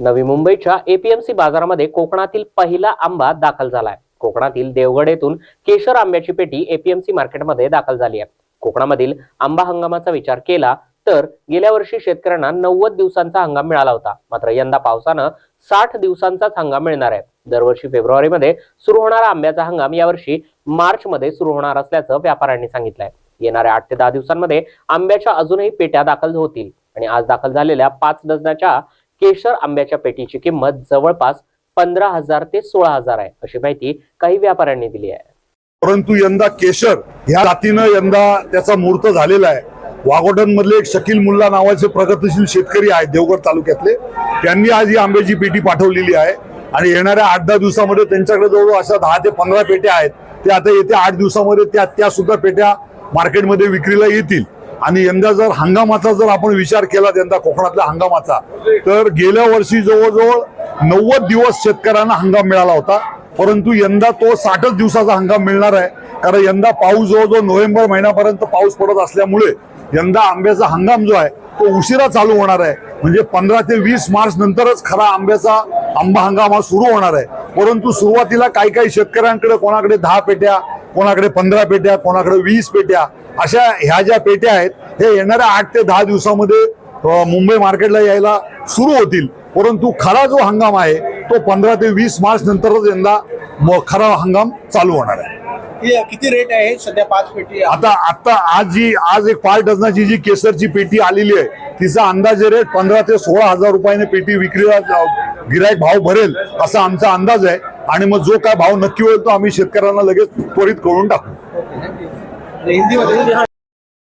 नवी मुंबईच्या एपीएमसी बाजारामध्ये कोकणातील पहिला आंबा दाखल झालाय. कोकणातील देवगड येथून केशर आंब्याची पेटी एपीएमसी मार्केटमध्ये दाखल झाली आहे. कोकणामधील आंबा हंगामाचा विचार केला तर गेल्या वर्षी शेतकऱ्यांना नव्वद दिवसांचा हंगाम मिळाला होता. मात्र यंदा पावसानं साठ दिवसांचाच हंगाम मिळणार आहे. दरवर्षी फेब्रुवारीमध्ये सुरू होणारा आंब्याचा हंगाम यावर्षी मार्च मध्ये सुरू होणार असल्याचं व्यापाऱ्यांनी सांगितलंय. येणाऱ्या आठ ते दहा दिवसांमध्ये आंब्याच्या अजूनही पेट्या दाखल होतील आणि आज दाखल झालेल्या पाच डझनाच्या केशर आंब्याच्या पेटीची किंमत जवळपास पंधरा हजार ते सोळा हजार आहे अशी माहिती काही व्यापाऱ्यांनी दिली आहे. परंतु यंदा केशर ह्या जातीनं यंदा त्याचा मूर्त झालेला आहे. वाघोटन मधले एक शकील मुल्ला नावाचे प्रगतशील शेतकरी आहेत देवगड तालुक्यातले. त्यांनी आज ही आंब्याची पेटी पाठवलेली आहे. आणि येणाऱ्या आठ दहा दिवसामध्ये त्यांच्याकडे जवळ अशा दहा ते पंधरा पेट्या आहेत. ते आता येत्या आठ दिवसामध्ये त्या त्या सुद्धा पेट्या मार्केटमध्ये विक्रीला येतील. आणि यंदा जर हंगामाचा जर आपण विचार केला यंदा कोकणातल्या हंगामाचा तर गेल्या वर्षी जवळजवळ नव्वद दिवस शेतकऱ्यांना हंगाम मिळाला होता. परंतु यंदा तो साठच दिवसाचा हंगाम मिळणार आहे. कारण यंदा पाऊस जवळजवळ नोव्हेंबर महिन्यापर्यंत पाऊस पडत असल्यामुळे यंदा आंब्याचा हंगाम जो आहे तो उशिरा चालू होणार आहे. म्हणजे पंधरा ते वीस मार्च नंतरच खरा आंब्याचा आंबा हंगाम हा सुरू होणार आहे. परंतु सुरुवातीला काही काही शेतकऱ्यांकडे कोणाकडे दहा पेट्या कोणाकडे पंधरा पेट्या कोणाकडे वीस पेट्या अशा ह्या ज्या पेट्या आहेत हे येणाऱ्या आठ ते दहा दिवसामध्ये मुंबई मार्केटला यायला सुरू होतील. परंतु खरा जो हंगाम आहे तो पंधरा ते वीस मार्च नंतरच यंदा खरा हंगाम चालू होणार आहे. किती रेट आहे सध्या पाच पेटी. आता आता आज जी आज एक पाच डझनाची जी केसरची पेटी आलेली आहे तिचा अंदाजे रेट पंधरा ते सोळा हजार रुपयाने पेटी विक्रीला गिरायक भाव भरेल असा आमचा अंदाज आहे. आणि मग जो काय भाव नक्की होईल तो आम्ही शेतकऱ्यांना लगेच त्वरित करून टाकू. म्हणजे हिंदीमध्ये